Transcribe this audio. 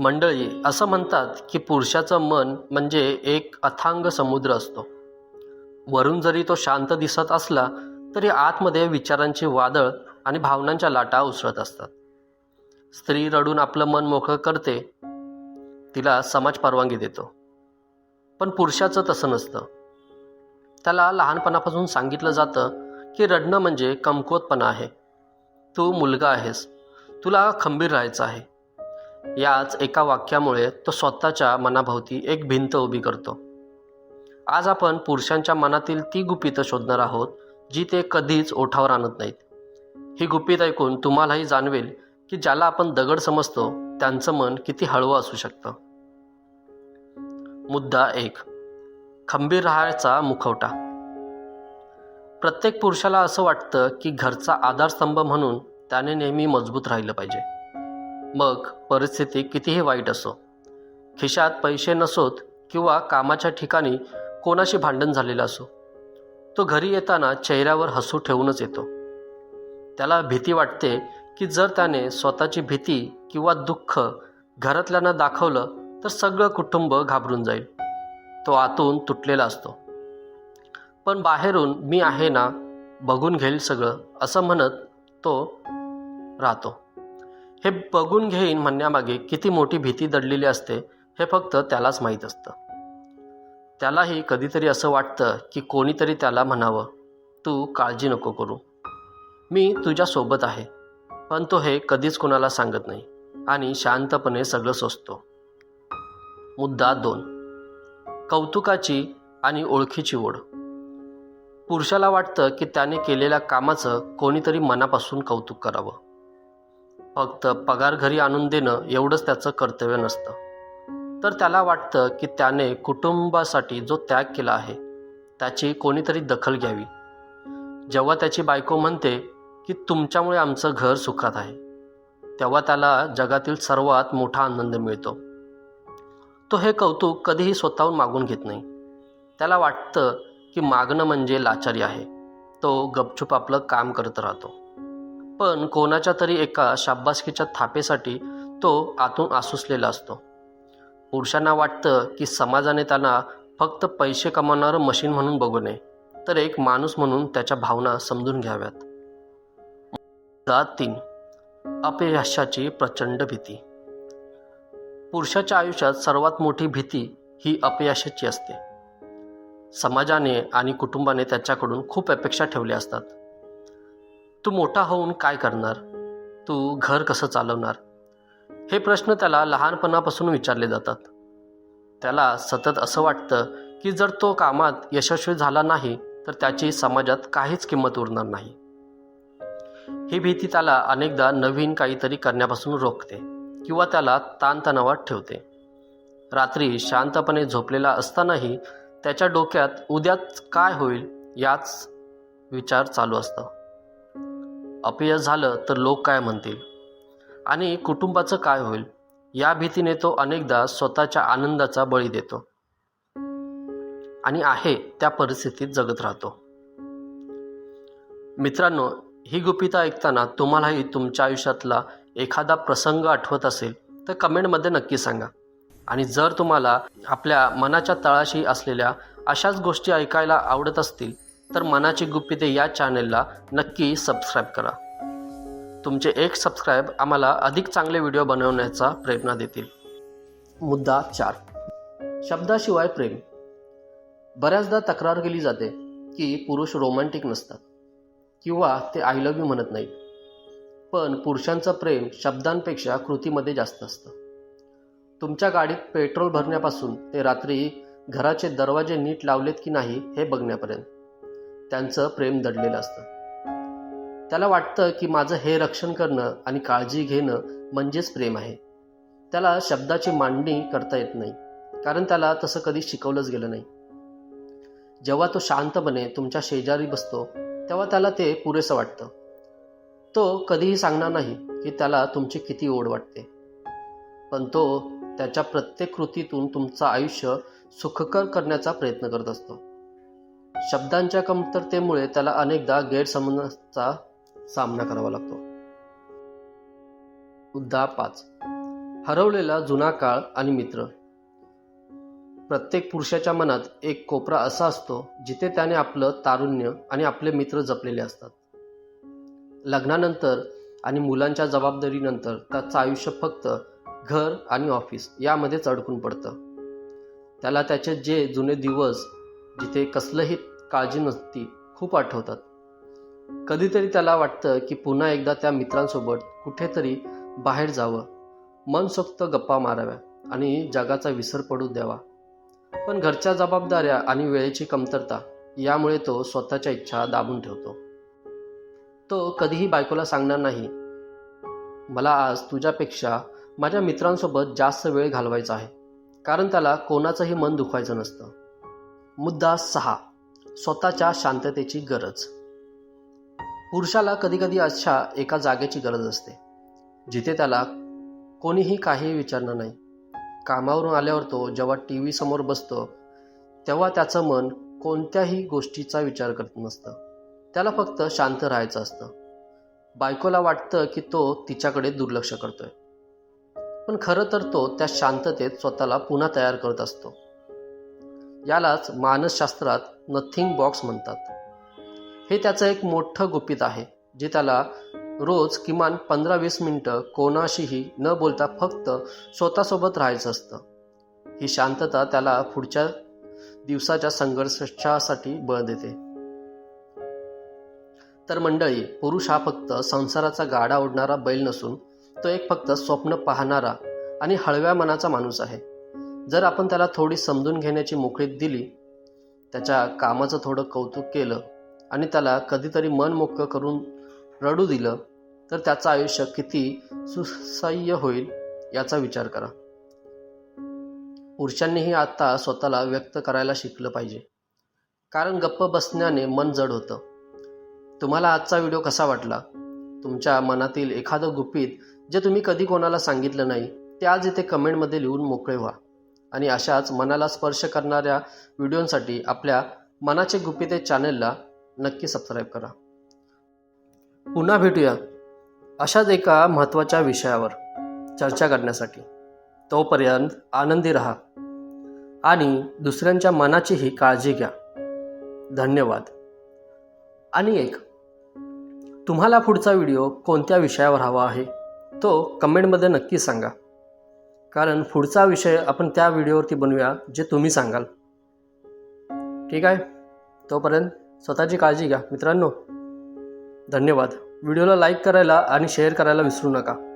मंडळी असं म्हणतात की पुरुषाचं मन म्हणजे एक अथांग समुद्र असतो. वरून जरी तो शांत दिसत असला तरी आतमध्ये विचारांची वादळ आणि भावनांच्या लाटा उसळत असतात. स्त्री रडून आपलं मन मोकळं करते तिला समाज परवानगी देतो. पण पुरुषाचं तसं नसतं. त्याला लहानपणापासून सांगितलं जातं की रडणं म्हणजे कमकुवतपणा आहे. तू मुलगा आहेस. तुला खंबीर राहायचं आहे. याच एका वाक्यामुळे तो स्वतःच्या मनाभोवती एक भिंत उभी करतो. आज आपण पुरुषांच्या मनातील ती गुपितं शोधणार आहोत जी ते कधीच ओठावर आणत नाहीत. ही गुपित ऐकून तुम्हालाही जाणवेल की ज्याला आपण दगड समजतो त्यांचं मन किती हळवं असू शकतं. मुद्दा एक. खंबीर राहायचा मुखवटा. प्रत्येक पुरुषाला असं वाटतं की घरचा आधारस्तंभ म्हणून त्याने नेहमी मजबूत राहिलं पाहिजे. मग परिस्थिती कितीही वाईट असो खिशात पैसे नसोत किंवा कामाच्या ठिकाणी कोणाशी भांडण झालेलं असो तो घरी येताना चेहऱ्यावर हसू ठेवूनच येतो. त्याला भीती वाटते की जर त्याने स्वतःची भीती किंवा दुःख घरातल्यांना दाखवलं तर सगळं कुटुंब घाबरून जाईल. तो आतून तुटलेला असतो. पण बाहेरून मी आहे ना बघून घेईल सगळं असं म्हणत तो राहतो. हे बघून घेईन म्हणण्यामागे किती मोठी भीती दडलेली असते हे फक्त त्यालाच माहीत असतं. त्यालाही कधीतरी असं वाटतं की कोणीतरी त्याला म्हणावं तू काळजी नको करू. मी तुझ्यासोबत आहे पण तो हे कधीच कोणाला सांगत नाही आणि शांतपणे सगळं सोसतो. मुद्दा दोन. कौतुकाची आणि ओळखीची ओढ. पुरुषाला वाटतं की त्याने केलेल्या कामाचं कोणीतरी मनापासून कौतुक करावं. फक्त पगार घरी आणून देणं एवढंच त्याचं कर्तव्य नसतं. तर त्याला वाटतं की त्याने कुटुंबासाठी जो त्याग केला आहे त्याची कोणीतरी दखल घ्यावी. जेव्हा त्याची बायको म्हणते की तुमच्यामुळे आमचं घर सुखात आहे तेव्हा त्याला जगातील सर्वात मोठा आनंद मिळतो. तो हे कौतुक कधीही स्वतःहून मागून घेत नाही. त्याला वाटतं की मागणं म्हणजे लाचारी आहे. तो गपचूप आपलं काम करत राहतो. पण कोणाच्या तरी एका शाब्बासकीच्या थापेसाठी तो आतून आसुसलेला असतो. पुरुषांना वाटतं की समाजाने त्यांना फक्त पैसे कमावणारं मशीन म्हणून बघू नये तर एक माणूस म्हणून त्याच्या भावना समजून घ्याव्यात. मुद्दा तीन. अपयशाची प्रचंड भीती. पुरुषाच्या आयुष्यात सर्वात मोठी भीती ही अपयशाची असते. समाजाने आणि कुटुंबाने त्याच्याकडून खूप अपेक्षा ठेवल्या असतात. तू मोठा होऊन काय करणार? तू घर कसं चालवणार? हे प्रश्न त्याला लहानपणापासून विचारले जातात. त्याला सतत असं वाटतं की जर तो कामात यशस्वी झाला नाही तर त्याची समाजात काहीच किंमत उरणार नाही. ही भीती त्याला अनेकदा नवीन काहीतरी करण्यापासून रोखते किंवा त्याला ताणतणावात ठेवते. रात्री शांतपणे झोपलेला असतानाही त्याच्या डोक्यात उद्याच काय होईल याच विचार चालू असतं. अपयश झालं तर लोक काय म्हणतील? आणि कुटुंबाचं काय होईल? या भीतीने तो अनेकदा स्वतःच्या आनंदाचा बळी देतो. आणि आहे त्या परिस्थितीत जगत राहतो. मित्रांनो ही गुपिता ऐकताना तुम्हालाही तुमच्या आयुष्यातला एखादा प्रसंग आठवत असेल तर कमेंटमध्ये नक्की सांगा. आणि जर तुम्हाला आपल्या मनाच्या तळाशी असलेल्या अशाच गोष्टी ऐकायला आवडत असतील तर मनाची गुप्पिते या चॅनेलला नक्की सबस्क्राईब करा. तुमचे एक सबस्क्राईब आम्हाला अधिक चांगले व्हिडिओ बनवण्याचा प्रेरणा देतील. मुद्दा चार. शब्दाशिवाय प्रेम. बऱ्याचदा तक्रार केली जाते की पुरुष रोमॅन्टिक नसतात किंवा ते आय लव्ह यू म्हणत नाहीत. पण पुरुषांचं प्रेम शब्दांपेक्षा कृतीमध्ये जास्त असतं. तुमच्या गाडीत पेट्रोल भरण्यापासून ते रात्री घराचे दरवाजे नीट लावलेत की नाही हे बघण्यापर्यंत. त्यांचं प्रेम दडलेलं असतं. त्याला वाटतं की माझं हे रक्षण करणं आणि काळजी घेणं म्हणजेच प्रेम आहे. त्याला शब्दाची मांडणी करता येत नाही कारण त्याला तसं कधी शिकवलंच गेलं नाही. जेव्हा तो शांतपणे तुमच्या शेजारी बसतो तेव्हा त्याला ते पुरेसं वाटतं. तो कधीही सांगणार नाही की त्याला तुमची किती ओढ वाटते. पण तो त्याच्या प्रत्येक कृतीतून तुमचं आयुष्य सुखकर करण्याचा प्रयत्न करत असतो. शब्दांच्या कमतरतेमुळे त्याला अनेकदा गैरसमजाचा सामना करावा लागतो. मुद्दा पाच. हरवलेला जुना काळ आणि मित्र. प्रत्येक पुरुषाच्या मनात एक कोपरा असा असतो जिथे त्याने आपलं तारुण्य आणि आपले मित्र जपलेले असतात. लग्नानंतर आणि मुलांच्या जबाबदारीनंतर त्याचं आयुष्य फक्त घर आणि ऑफिस यामध्येच अडकून पडतं. त्याला त्याचे जे जुने दिवस जिथे कसलंही काळजी नसती खूप आठवतात. कधीतरी त्याला वाटतं की पुन्हा एकदा त्या मित्रांसोबत कुठेतरी बाहेर जावं. मनसोक्त गप्पा माराव्या आणि जगाचा विसर पडू द्यावा. पण घरच्या जबाबदाऱ्या आणि वेळेची कमतरता यामुळे तो स्वतःच्या इच्छा दाबून ठेवतो. तो कधीही बायकोला सांगणार नाही मला आज तुझ्यापेक्षा माझ्या मित्रांसोबत जास्त वेळ घालवायचा आहे. कारण त्याला कोणाचंही मन दुखवायचं नसतं. मुद्दा सहा. स्वतःच्या शांततेची गरज. पुरुषाला कधीकधी अशा एका जागेची गरज असते. जिथे त्याला कोणीही काही विचारणार नाही. कामावरून आल्यावर तो जेव्हा टी व्ही समोर बसतो तेव्हा त्याचं मन कोणत्याही गोष्टीचा विचार करत नसतं. त्याला फक्त शांत राहायचं असतं. बायकोला वाटतं की तो तिच्याकडे दुर्लक्ष करतोय. पण खरं तर तो त्या शांततेत स्वतःला पुन्हा तयार करत असतो. यालाच मानसशास्त्रात नथिंग बॉक्स म्हणतात. हे त्याचं एक मोठं गुपित आहे जे त्याला रोज किमान पंधरा वीस मिनटं कोणाशीही न बोलता फक्त स्वतःसोबत राहायचं असतं. ही शांतता त्याला पुढच्या दिवसाच्या संघर्षासाठी बळ देते. तर मंडळी पुरुष हा फक्त संसाराचा गाडा ओढणारा बैल नसून तो एक फक्त स्वप्न पाहणारा आणि हळव्या मनाचा माणूस आहे. जर आपण त्याला थोडी समजून घेण्याची मोकळीक दिली त्याच्या कामाचं थोडं कौतुक केलं आणि त्याला कधीतरी मन मोकळं करून रडू दिलं तर त्याचं आयुष्य किती सुसह्य होईल याचा विचार करा. पुरुषांनीही आत्ता स्वतःला व्यक्त करायला शिकलं पाहिजे. कारण गप्प बसण्याने मन जड होतं. तुम्हाला आजचा व्हिडिओ कसा वाटला? तुमच्या मनातील एखादं गुपित जे तुम्ही कधी कोणाला सांगितलं नाही ते आज इथे कमेंटमध्ये लिहून मोकळे व्हा. आणि अशाच मनाला स्पर्श करणाऱ्या व्हिडिओंसाठी आपल्या मनाचे गुपिते चॅनेलला नक्की सबस्क्राईब करा. पुन्हा भेटूया अशाच एका महत्त्वाच्या विषयावर चर्चा करण्यासाठी. तोपर्यंत आनंदी राहा आणि दुसऱ्यांच्या मनाचीही काळजी घ्या. धन्यवाद. आणि एक तुम्हाला पुढचा व्हिडिओ कोणत्या विषयावर हवा आहे तो कमेंटमध्ये नक्की सांगा. कारण पुढचा विषय आपण त्या व्हिडिओवरती बनवूया जे तुम्ही सांगाल. ठीक आहे? तोपर्यंत स्वतःची काळजी घ्या मित्रांनो. धन्यवाद. व्हिडिओला लाईक करायला आणि शेअर करायला विसरू नका.